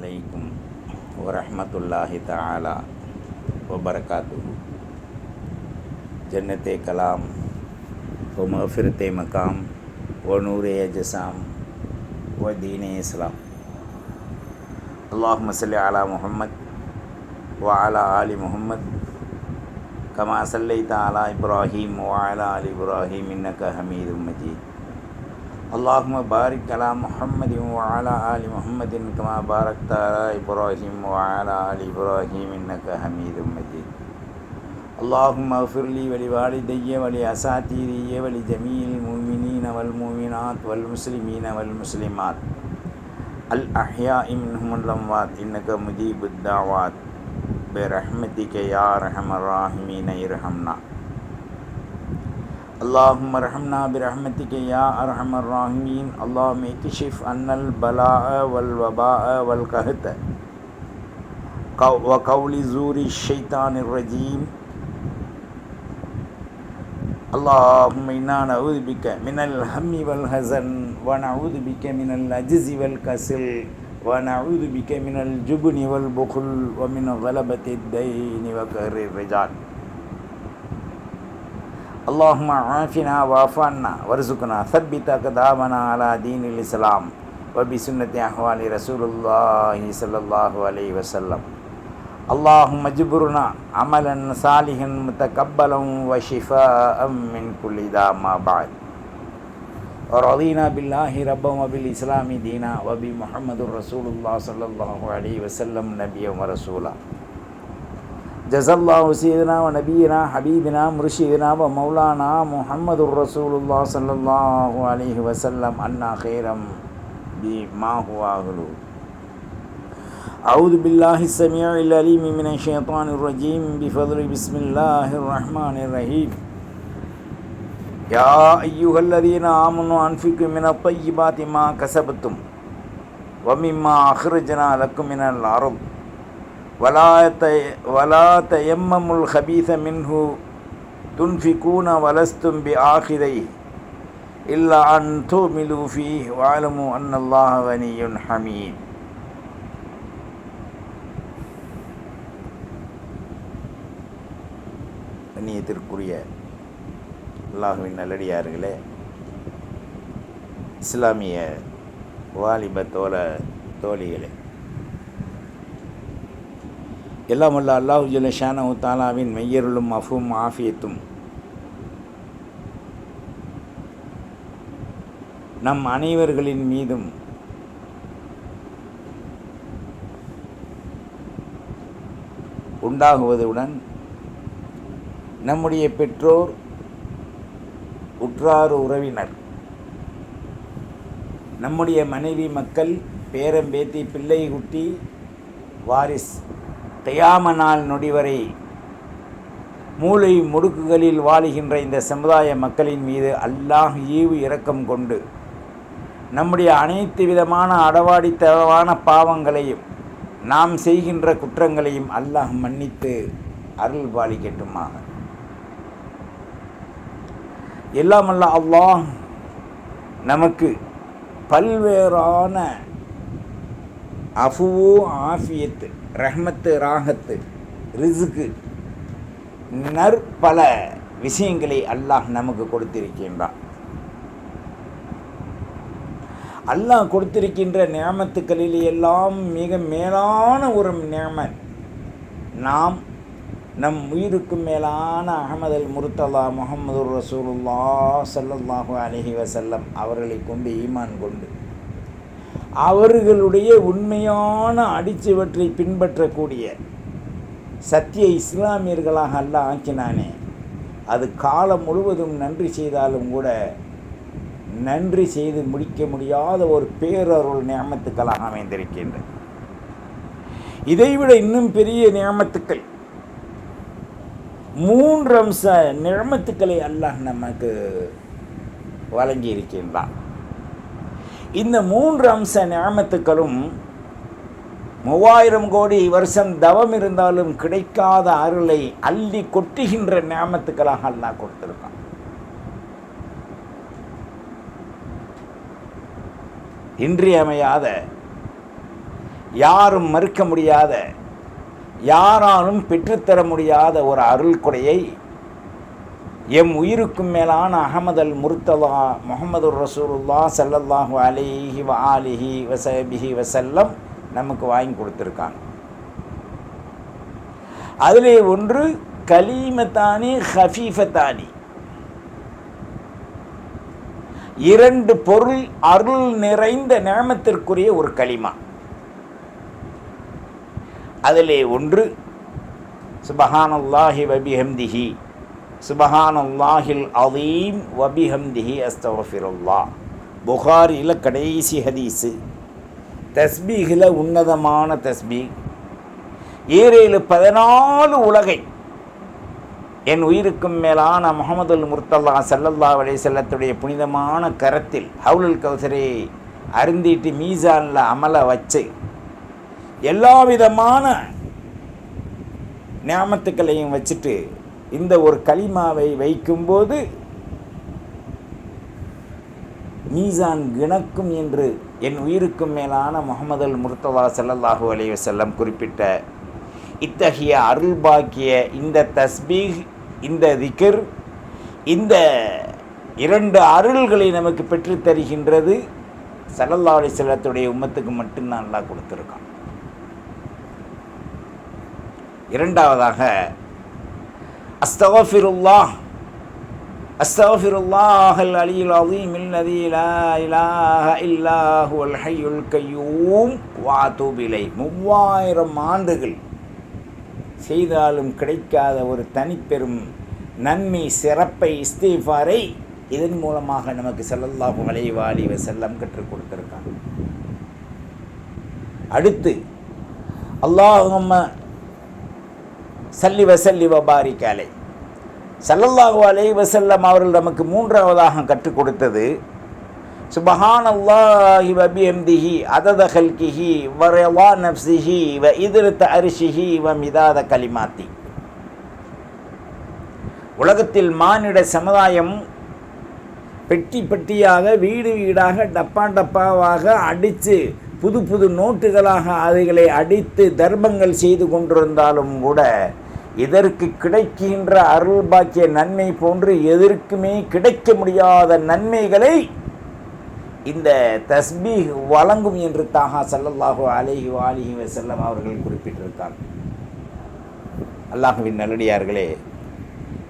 عليكم ورحمة الله تعالى وبركاته. جنت کلام و مقام و نور اجسام اسلام. اللهم صل على محمد وعلى آل محمد كما صليت على إبراهيم وعلى آل إبراهيم إنك حميد مجيد. اللهم بارك على محمد وعلى آل محمد كما باركت على إبراهيم وعلى آل إبراهيم إنك حميد مجيد. اللهم اغفر لي ولوالدي ولأساتذتي ولجميع المؤمنين والمؤمنات والمسلمين والمسلمات. الأحياء منهم الأموات إنك مجيب الدعوات. برحمتك يا أرحم الراحمين ارحمنا. اللهم ارحمنا برحمتك يا أرحم الراحمين. اللهم اكشف عنا البلاء والوباء والقهط وقول زور الشيطان الرجيم. اللهم إنا نعوذ بك من الهم والحزن ونعوذ بك من العجز والكسل ونعوذ بك من الجبن والبخل ومن غلبة الدين وقهر الرجال. اللهم عافنا واعف عنا وارزقنا. ثبت أقدامنا على دين الإسلام وبسنة أحوال رسول الله صلى الله عليه وسلم. اللهم اجبرنا عملا صالحا متقبلا وشفاء من كل داء ما بعد. ورضينا بالله ربا وبالإسلام دينا وبمحمد رسول الله صلى الله عليه وسلم نبيا ورسولا. جزا الله سيدنا ونبينا حبيبنا مرشدنا ومولانا محمد رسول الله صلى الله عليه وسلم عنا خيرا بما هو أهله أعوذ بالله السميع العليم من الشيطان الرجيم بفضل بسم الله الرحمن الرحيم يا أيها الذين آمنوا أنفقوا من الطيبات ما كسبتم ومما أخرجنا لكم من الأرض வலாத்தை வலாத்த எம்மமுல் ஹபீச மின்ஹு துன்ஃபிகூன வலஸ்தும் பி ஆஹிதை இல்லா அன் தூ மிலூஃபி வாலமு அன்னல்லாஹ் வனியுன் ஹமீத். கண்ணியத்திற்குரிய அல்லாஹுவின் நல்லடியார்களே இஸ்லாமிய வாலிப தோழ தோழிகளே எல்லாம் வல்ல அல்லாஹு ஜல்ல தாலாவின் மெய்யருளும் அஃபும் ஆஃபியத்தும். நம் அனைவர்களின் மீதும் உண்டாகுவதுடன் நம்முடைய பெற்றோர் உற்றார் உறவினர். நம்முடைய மனைவி மக்கள் பேரம்பேத்தி பிள்ளை குட்டி வாரிஸ். கையாம நாள் நொடிவரை மூளை முடுக்குகளில் வாழுகின்ற இந்த சமுதாய மக்களின் மீது அல்லாஹ் ஈவு இரக்கம் கொண்டு நம்முடைய அனைத்து விதமான அடவாடித்தனமான பாவங்களையும் நாம் செய்கின்ற குற்றங்களையும் அல்லாஹ் மன்னித்து அருள் பாலிக்கட்டுமாக. எல்லாமல்ல அல்லாஹ் நமக்கு பல்வேறான அஃபுவோ ஆஃபியத்து ரஹ்மத்து ராகத்து ரிசுக்கு நற்பல விஷயங்களை அல்லாஹ் நமக்கு கொடுத்திருக்கின்றான். அல்லாஹ் கொடுத்திருக்கின்ற நியமத்துக்களில் எல்லாம் மிக மேலான ஒரு நியமன். நாம் நம் உயிருக்கும் மேலான அகமது அல் முருத்தலா முகமது ரசூலுல்லா சல்லல்லாஹு அலஹி வசல்லம் அவர்களை கொண்டு ஈமான் கொண்டு அவர்களுடைய உண்மையான அடிச்சுவற்றை பின்பற்றக்கூடிய சத்திய இஸ்லாமியர்களாக அல்ல ஆக்கினானே. அது காலம் முழுவதும் நன்றி செய்தாலும் கூட நன்றி செய்து முடிக்க முடியாத ஒரு பேரருள் நியமத்துக்களாக அமைந்திருக்கின்றன. இதைவிட இன்னும் பெரிய நியமத்துக்கள் மூன்று அம்ச நியமத்துக்களை அல்லாஹ் நமக்கு வழங்கி இருக்கின்றான் இந்த மூன்று அம்ச நியமத்துக்களும் மூவாயிரம் கோடி வருஷம் தவம் இருந்தாலும் கிடைக்காத அருளை அள்ளி கொட்டுகின்ற நியமத்துக்களாக அல்லாஹ் கொடுத்திருக்கான். இன்றியமையாத யாரும் மறுக்க முடியாத யாராலும் பெற்றுத்தர முடியாத ஒரு அருள் கொடையை எம் உயிருக்கும் மேலான அகமதல் அல் முர்த்தலா முகமது ரசூலுல்லா சல்லல்லாஹு அலிஹி வ ஆலிஹி வசபிஹி வசல்லம் நமக்கு வாங்கி கொடுத்துருக்காங்க. அதிலே ஒன்று கலீமத்தானி ஹஃபீஃபத்தானி. இரண்டு பொருள் அருள் நிறைந்த நேமத்திற்குரிய ஒரு களிமா. அதிலே ஒன்று சுபஹானல்லாஹி வபிஹம்திஹி சுபஹானல்லாஹில் அதீம் வபிஹம்திஹி அஸ்தவஃபிருல்லா புகாரியில் கடைசி ஹதீஸு. தஸ்பீகில் உன்னதமான தஸ்பீக் ஏழேழு பதினாலு உலகை என் உயிருக்கும் மேலான முகமதுல் முர்த்தல்லா சல்லல்லா அலை செல்லத்துடைய புனிதமான கரத்தில் ஹவுலுல் கௌசரை அருந்திட்டு மீசானில் அமல வச்சு எல்லா விதமான ஞாபகத்துக்களையும் வச்சுட்டு இந்த ஒரு களிமாவை வைக்கும்போது மீசான் கிணக்கும் என்று என் உயிருக்கும் மேலான முகமது அல் முர்த்ததா செல்லல்லாஹு அலைய செல்லம் குறிப்பிட்ட இத்தகைய அருள் பாக்கிய இந்த தஸ்பீக் இந்த திகர் இந்த இரண்டு அருள்களை நமக்கு பெற்றுத்தருகின்றது சல்லல்லா அலி செல்லத்துடைய உம்மத்துக்கு மட்டும்தான் நல்லா கொடுத்துருக்கான். இரண்டாவதாக அஸ்தகஃபிருல்லாஹ் அஸ்தகஃபிருல்லாஹ் அல் அலியுல் அலீம் இல்லதி லா இலாஹ இல்லாஹு அல் ஹையுல் கையூம். வாதூப் மூவாயிரம் ஆண்டுகள் செய்தாலும் கிடைக்காத ஒரு தனிப்பெரும் நன்மை சிறப்பை இஸ்தீஃபாரை இதன் மூலமாக நமக்கு செல்லல்லாஹு அலைஹி செல்லம் கற்றுக் கொடுத்துருக்காங்க அடுத்து அல்லாஹும்ம சல்லி வசல்லி வபாரி காலை ஸல்லல்லாஹு அலைஹி வசல்லம் அவர்கள் நமக்கு மூன்றாவதாக கற்றுக் கொடுத்தது. சுபஹான் அல்லாஹி வபியம்திஹி அதத ஹல்கிஹி வரவா நப்சிஹி வ இதிரத்த அரிசிஹி வ மிதாத கலிமாத்தி. உலகத்தில் மானிட சமுதாயம் பெட்டி பெட்டியாக வீடு வீடாக டப்பா டப்பாவாக அடித்து புது புது நோட்டுகளாக அவைகளை அடித்து தர்மங்கள் செய்து கொண்டிருந்தாலும் கூட இதற்கு கிடைக்கின்ற அருள் பாக்கிய நன்மை போன்று எதற்குமே கிடைக்க முடியாத நன்மைகளை இந்த தஸ்பி வழங்கும் என்று தாகா சல்லல்லாஹு அலைஹி வாலிஹி வசல்லம் அவர்கள் குறிப்பிட்டிருக்கார். அல்லாஹுவின் நல்லடியார்களே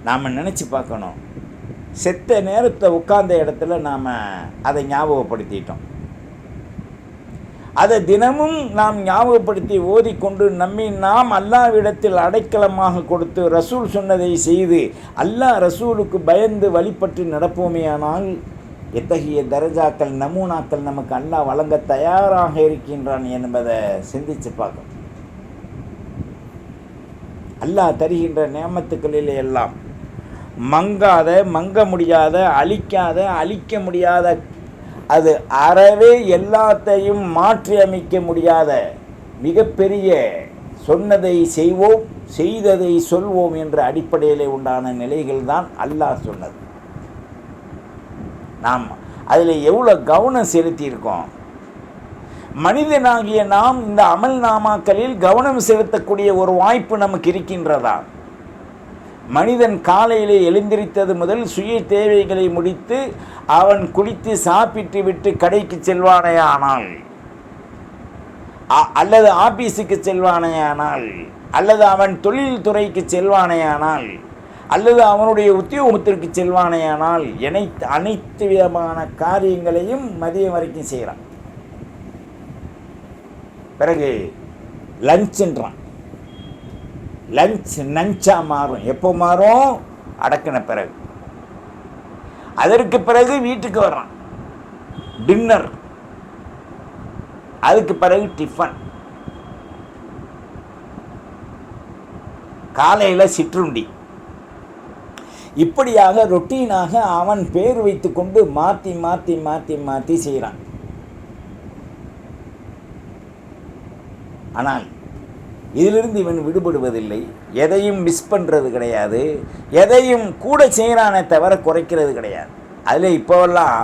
நாம் நினச்சி பார்க்கணும். செத்த நேரத்தை உட்கார்ந்த இடத்துல நாம் அதை ஞாபகப்படுத்திட்டோம். அதை தினமும் நாம் ஞாபகப்படுத்தி ஓதிக்கொண்டு நம்மை நாம் அல்லாவிடத்தில் அடைக்கலமாக கொடுத்து ரசூல் சொன்னதை செய்து அல்லாஹ் ரசூலுக்கு பயந்து வழிபட்டு நடப்போமேயானால் எத்தகைய தரஜாக்கள் நமூனாக்கள் நமக்கு அல்லாஹ் வழங்க தயாராக இருக்கின்றான் என்பதை சிந்திச்சு பார்க்கணும். அல்லாஹ் தருகின்ற நேமத்துக்களில் எல்லாம் மங்காத மங்க முடியாத அழிக்காத அழிக்க முடியாத அது அறவே எல்லாத்தையும் மாற்றி அமைக்க முடியாத மிகப்பெரிய சொன்னதை செய்வோம் செய்ததை சொல்வோம் என்ற அடிப்படையில் உண்டான நிலைகள் தான் அல்லாஹ் சொன்னது. நாம் அதில் எவ்வளோ கவனம் செலுத்தியிருக்கோம். மனிதனாகிய நாம் இந்த அமல் நாமாக்களில் கவனம் செலுத்தக்கூடிய ஒரு வாய்ப்பு நமக்கு இருக்கின்றதா? மனிதன் காலையிலே எழுந்திரித்தது முதல் சுய தேவைகளை முடித்து அவன் குளித்து சாப்பிட்டு விட்டு கடைக்கு செல்வானேயானால். அல்லது ஆபீஸுக்கு செல்வானேயானால். அல்லது அவன் தொழில் துறைக்கு செல்வானேயானால். அல்லது அவனுடைய உத்தியோகத்திற்கு செல்வானேயானால். இணைத்து அனைத்து விதமான காரியங்களையும் மதியம் வரைக்கும் செய்கிறான் பிறகு லஞ்சுன்றான் லஞ்ச் நஞ்சாக மாறும். எப்போ மாறும்? அடக்கின பிறகு. அதற்கு பிறகு வீட்டுக்கு வர்றான். டின்னர் அதுக்கு பிறகு டிஃபன் காலையில் சிற்றுண்டி. இப்படியாக ரொட்டீனாக அவன் பேர் வைத்துக்கொண்டு மாற்றி மாற்றி மாற்றி மாற்றி செய்கிறான். ஆனால் இதிலிருந்து இவன் விடுபடுவதில்லை. எதையும் மிஸ் பண்ணுறது கிடையாது. எதையும் கூட செய்கிறானே தவிர குறைக்கிறது கிடையாது. அதில் இப்போவெல்லாம்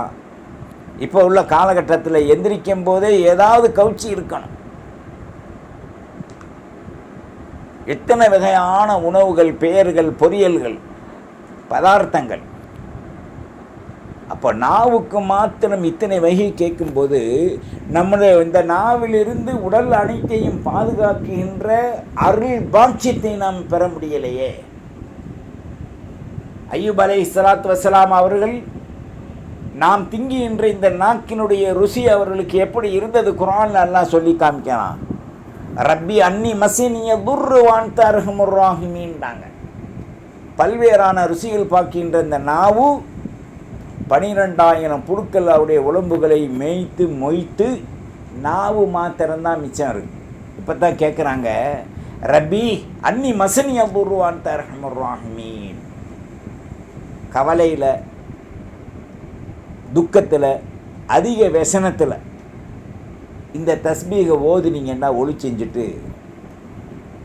இப்போ உள்ள காலகட்டத்தில் எந்திரிக்கும் போதே ஏதாவது கவுச்சி இருக்கணும். எத்தனை வகையான உணவுகள் பெயர்கள் பொரியல்கள் பதார்த்தங்கள். அப்போ நாவுக்கு மாத்திரம் இத்தனை வகை கேட்கும்போது நம்முடைய இந்த நாவிலிருந்து உடல் அனைத்தையும் பாதுகாக்கின்ற அருள் பாக்கியத்தை நாம் பெற முடியலையே. ஐயூப் அலை சலாத் வசலாம் அவர்கள் நாம் திங்குகின்ற இந்த நாக்கினுடைய ருசி அவர்களுக்கு எப்படி இருந்தது? குரான் எல்லாம் சொல்லி காமிக்கலாம் ரப்பி அன்னி மசினிய துர்ரு வான்த அருகமுர்ராகிமீன்டாங்க பல்வேறான ருசிகள் பார்க்கின்ற இந்த நாவு பனிரெண்டாயிரம் புழுக்கள் அவருடைய உடம்புகளை மேய்த்து மொய்த்து நாவு மாத்திரம்தான் மிச்சம் இருக்குது இப்போ தான் கேட்குறாங்க ரபி அன்னி மசனி அபூர்வான் தரஹமர்வாஹ்மீன் கவலையில் துக்கத்தில் அதிக व्यसனத்தில் இந்த தஸ்பீகை ஓதுனீங்கன்னா ஒளி செஞ்சுட்டு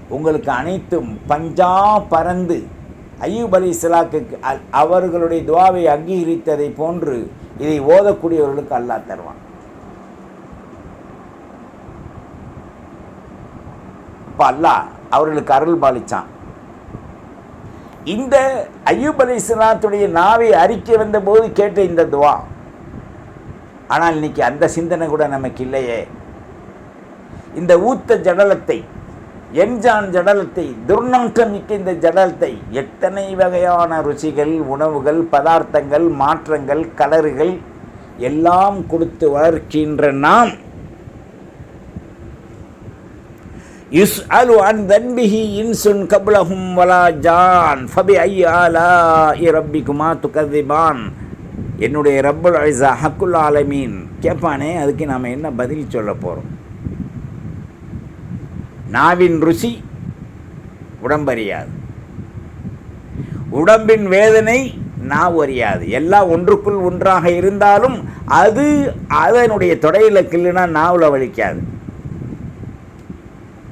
உங்களுக்கு அனைத்தும் பஞ்சா பறந்து ஐயூப் அலி இஸ்லாக்கு அவர்களுடைய துவாவை அங்கீகரித்ததை போன்று இதை ஓதக்கூடியவர்களுக்கு அல்லாஹ் தருவான். அப்போ அல்லாஹ் அவர்களுக்கு அருள் பாலிச்சான். இந்த ஐயூப் அலி இஸ்லாத்துடைய நாவை அறிக்கை வந்தபோது கேட்ட இந்த துவா ஆனால் இன்னைக்கு அந்த சிந்தனை கூட நமக்கு இல்லையே. இந்த ஊத்த ஜடலத்தை என்ஜான் ஜடலத்தை துர்நாற்றம் மிக்க இந்த ஜடலத்தை எத்தனை வகையான ருசிகள் உணவுகள் பதார்த்தங்கள் மாற்றங்கள் கலர்கள் எல்லாம் கொடுத்து வளர்க்கின்ற நாம். யுஸ் அலு அன் தன்பிஹி இன்சுன் கபுலஹும் வலா ஜான் ஃபபி ஐ ஆலா குமா துகதிபான் என்னுடைய ரப்பல் அலிசா ஹக்குல் ஆலமீன். கேட்பானே அதுக்கு நாம் என்ன பதில் சொல்ல போகிறோம் நாவின் ருசி உடம்பறியாது. உடம்பின் வேதனை நாவு அறியாது எல்லாம் ஒன்றுக்குள் ஒன்றாக இருந்தாலும் அது அதனுடைய தொடையில் கில்லுனா நாவில் வலிக்காது.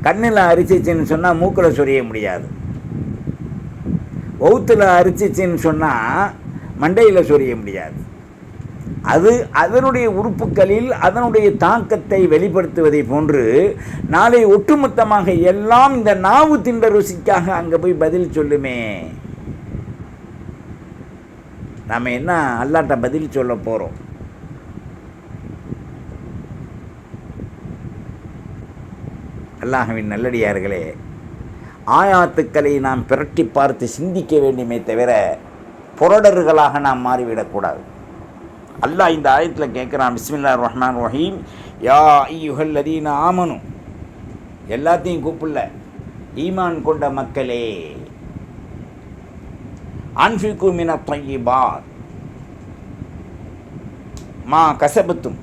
கண்ணில் அரிச்சிச்சின்னு சொன்னால் மூக்கில் சொரிய முடியாது. வவுத்தில் அரிச்சிச்சின்னு சொன்னால் மண்டையில் சொரிய முடியாது. அது அதனுடைய உறுப்புகளில் அதனுடைய தாக்கத்தை வெளிப்படுத்துவதை போன்று நாளை ஒட்டுமொத்தமாக எல்லாம் இந்த நாவு தின்ற ருசிக்காக அங்கே போய் பதில் சொல்லுமே. நாம் என்ன அல்லாட்ட பதில் சொல்ல போகிறோம் அல்லாஹவின் நல்லடியார்களே ஆயாத்துக்களை நாம் பிரட்டி பார்த்து சிந்திக்க வேண்டுமே தவிர புரடர்களாக நாம் மாறிவிடக்கூடாது. அல்லாஹ் இந்த ஆயத்தில் கேட்குறான் பிஸ்மில்லா ரஹ்மான் ரஹீம். யா ஐயுகல் அதீன ஆமனும் எல்லாத்தையும் கூப்பிடல. ஈமான் கொண்ட மக்களே. அன்ஃபிகு மின பையிபாத் மா கசபத்தும்.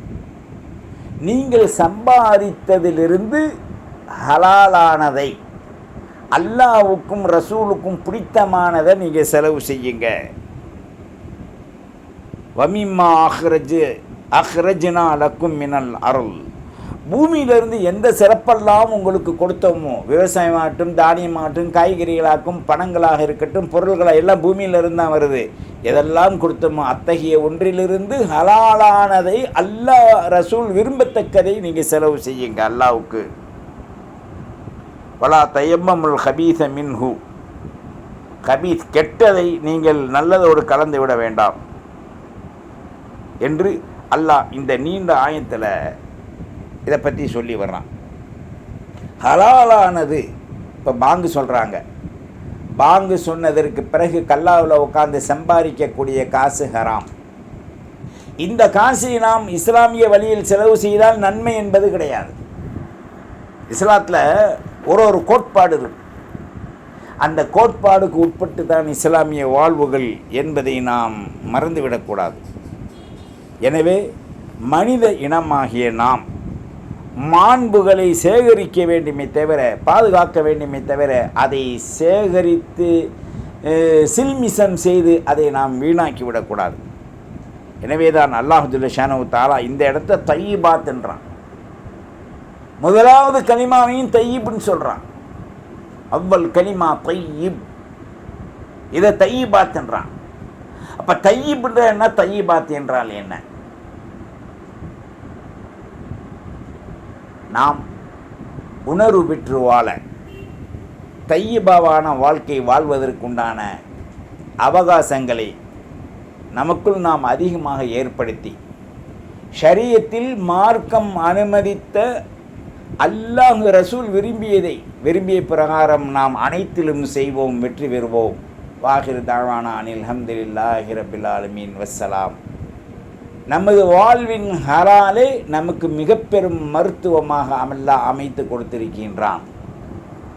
நீங்கள் சம்பாதித்ததிலிருந்து ஹலாலானதை அல்லாவுக்கும் ரசூலுக்கும் பிடித்தமானதை நீங்கள் செலவு செய்யுங்க. வமிம்மா அஹ்ரஜ் அஹ்ரஜினா லக்கும் மினல் அருள். பூமியிலிருந்து எந்த சிறப்பெல்லாம் உங்களுக்கு கொடுத்தோமோ விவசாயமாகட்டும் தானியமாகட்டும் காய்கறிகளாகட்டும் பணங்களாக இருக்கட்டும் பொருள்களாக எல்லாம் பூமியிலிருந்து தான் வருது. எதெல்லாம் கொடுத்தோமோ அத்தகைய ஒன்றிலிருந்து ஹலாலானதை அல்லாஹ் ரசூல் விரும்பத்தக்கதை நீங்கள் செலவு செய்யுங்க அல்லாவுக்கு வலா தயம்மமுல் ஹபீச மின்ஹு. ஹபீஸ் கெட்டதை நீங்கள் நல்லதோடு கலந்து விட வேண்டாம். என்று அல்லாஹ் இந்த நீண்ட ஆயத்தில் இதை பற்றி சொல்லி வர்றான். ஹலாலானது இப்போ பாங்கு சொல்கிறாங்க பாங்கு சொன்னதற்கு பிறகு கல்லாவில் உட்காந்து சம்பாதிக்கக்கூடிய காசு ஹராம். இந்த காசை நாம் இஸ்லாமிய வழியில் செலவு செய்தால் நன்மை என்பது கிடையாது. இஸ்லாத்தில் ஒரு ஒரு கோட்பாடு இருக்கு. அந்த கோட்பாடுக்கு உட்பட்டு தான் இஸ்லாமிய வாழ்வுகள் என்பதை நாம் மறந்துவிடக்கூடாது எனவே மனித இனமாகிய நாம் மாண்புகளை சேகரிக்க வேண்டுமே தவிர பாதுகாக்க வேண்டுமே தவிர அதை சேகரித்து சில்மிசம் செய்து அதை நாம் வீணாக்கி விடக்கூடாது. எனவே தான் அல்லாஹுல்ல ஷானு தாலா இந்த இடத்த தையிபாத்ன்றான் முதலாவது கனிமாவையும் தையீப்னு சொல்கிறான் அவ்வல் கனிமா தையிப். இதை தையீபாத்துன்றான் அப்போ தையீப்ன்ற என்ன? தையீபாத்து என்றால் என்ன? நாம் உணர்வு பெற்று வாழ தையபாவான வாழ்க்கை வாழ்வதற்குண்டான அவகாசங்களை நமக்குள் நாம் அதிகமாக ஏற்படுத்தி ஷரியத்தில் மார்க்கம் அனுமதித்த அல்லாஹ் ரசூல் விரும்பியதை விரும்பிய பிரகாரம் நாம் அனைத்திலும் செய்வோம் வெற்றி பெறுவோம். வாகிர் தாவானா அனில் ஹம்துலில்லாஹி ரபில் ஆலமீன். வஸ்ஸலாம். நமது வாழ்வின் ஹராலே நமக்கு மிக பெரும் மருத்துவமாக அமல்லா அமைத்து கொடுத்திருக்கின்றான்.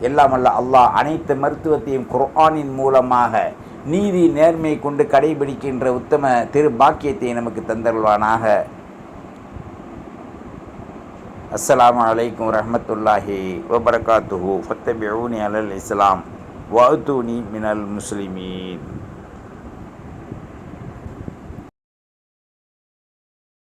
எல்லாம் அல்ல அல்லாஹ் அனைத்து மருத்துவத்தையும் குர்ஆனின் மூலமாக நீதி நேர்மை கொண்டு கடைபிடிக்கின்ற உத்தம திரு பாக்கியத்தை நமக்கு தந்தருள்வானாக. அஸ்ஸலாமு அலைக்கும் வரஹ்மத்துல்லாஹி வபரகாத்துஹு. ஃபத்தபிஊனி அலல் இஸ்லாம். வஅத்தூனி மினல் முஸ்லிமீன்.